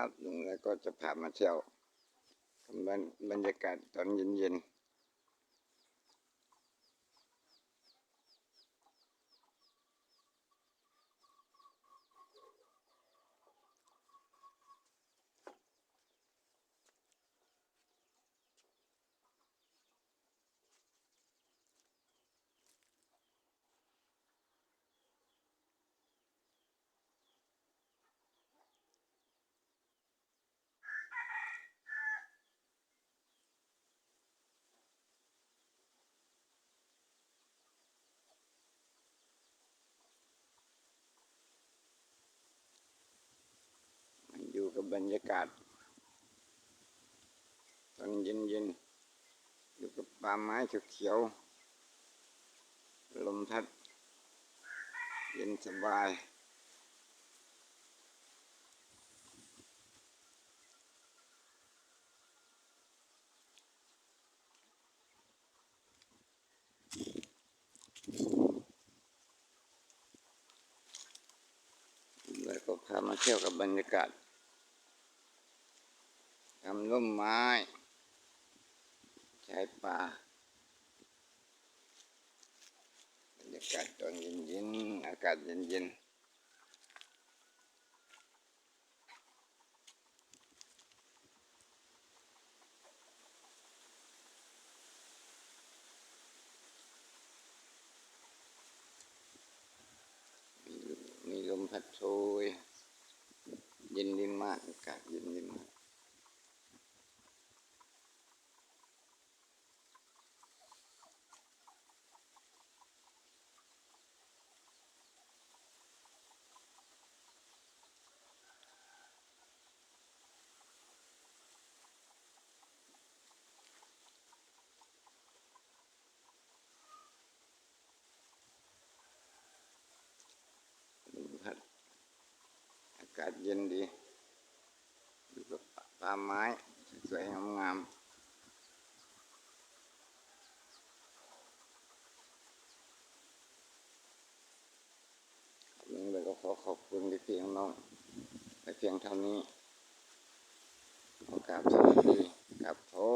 ครับลุงแล้วก็จะพามาเที่ยวบรรยากาศตอนเย็นๆอยู่กั บรรยากาศ ตอนเย็นๆอยู่กับป่าไม้เขียวๆลมพัด เย็นสบายแล้วก็พามาเที่ยวกับบรรยากาศ ทำร่มไม้ชายป่าบรรยากาศตอนเย็นๆอากาศเย็นๆมีมีลมพัดโชยเย็นดีมากอากาศเย็นดีมากากาศเย็นดีอยู่กับป่าไม้สวยๆงามๆลุงเลยก็ขอขอบคุณที่เพี่ๆน้องๆไปเพียงเท่านี้ขอกราบสวัสดีครับผม